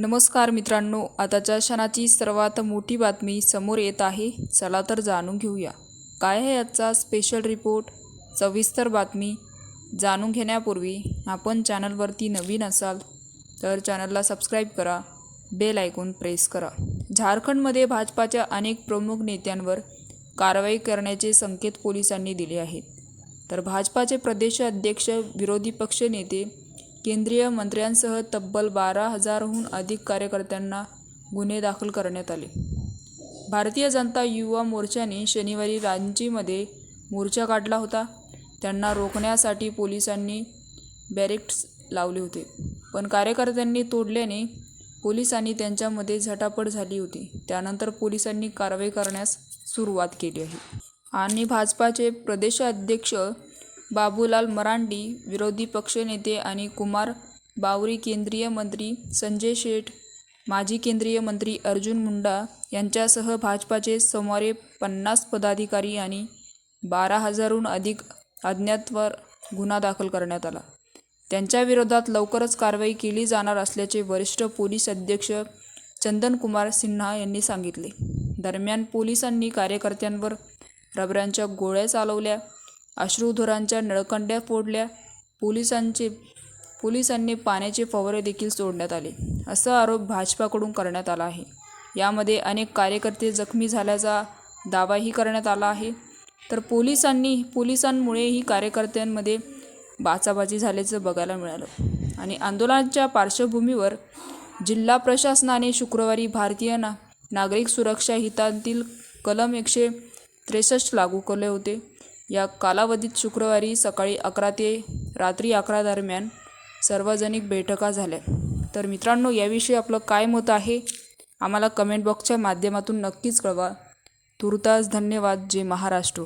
नमस्कार मित्रांनो आताच्या क्षणाची सर्वात मोठी बातमी समोर येत आहे. चला तर जाणून घेऊया. काय आहे आजचा स्पेशल रिपोर्ट सविस्तर बातमी जाणून घेण्यापूर्वी आपण चॅनलवरती नवीन असाल तर चॅनलला सबस्क्राईब करा बेल ऐकून प्रेस करा. झारखंडमध्ये भाजपाच्या अनेक प्रमुख नेत्यांवर कारवाई करण्याचे संकेत पोलिसांनी दिले आहेत. तर भाजपाचे प्रदेश अध्यक्ष विरोधी पक्ष नेते केंद्रीय मंत्र्यांसह तब्बल बारा हजारहून अधिक कार्यकर्त्यांना गुन्हे दाखल करण्यात आले. भारतीय जनता युवा मोर्चाने शनिवारी रांचीमध्ये मोर्चा काढला होता. त्यांना रोखण्यासाठी पोलिसांनी बॅरेक्ट्स लावले होते पण कार्यकर्त्यांनी तोडल्याने पोलिसांनी त्यांच्यामध्ये झटापट झाली होती. त्यानंतर पोलिसांनी कारवाई करण्यास सुरुवात केली आहे. आणि भाजपाचे प्रदेशाध्यक्ष बाबूलाल मरांडी विरोधी पक्षनेते आणि कुमार बावरी केंद्रीय मंत्री संजय शेठ माजी केंद्रीय मंत्री अर्जुन मुंडा यांच्यासह भाजपाचे सुमारे पन्नास पदाधिकारी आणि बारा हजारहून अधिक अज्ञातवर गुन्हा दाखल करण्यात आला. त्यांच्याविरोधात लवकरच कारवाई केली जाणार असल्याचे वरिष्ठ पोलीस अध्यक्ष चंदन कुमार सिन्हा यांनी सांगितले. दरम्यान पोलिसांनी कार्यकर्त्यांवर रबरांच्या गोळ्या चालवल्या. अश्रुधुरांच्या नळकंड्या फोडल्या. पोलिसांचे पोलिसांनी पाण्याचे फवारे देखील सोडण्यात आले. असा आरोप भाजपाकडून करण्यात आला आहे. यामध्ये अनेक कार्यकर्ते जखमी झाल्याचा दावाही करण्यात आला आहे. तर पोलिसांनी पोलिसांमुळेही कार्यकर्त्यांमध्ये बाचाबाची झाल्याचं बघायला मिळालं. आणि आंदोलनाच्या पार्श्वभूमीवर जिल्हा प्रशासनाने शुक्रवारी भारतीय ना नागरिक सुरक्षा हितातील कलम एकशे त्रेसष्ट लागू केले होते. या कालावधीत शुक्रवारी सकाळी अकरा ते रात्री अकरा दरम्यान सार्वजनिक बैठका झाल्या. तर मित्रांनो याविषयी आपलं काय मत आहे? आम्हाला कमेंट बॉक्सच्या माध्यमातून नक्कीच कळवा. तुर्तास धन्यवाद जे महाराष्ट्र.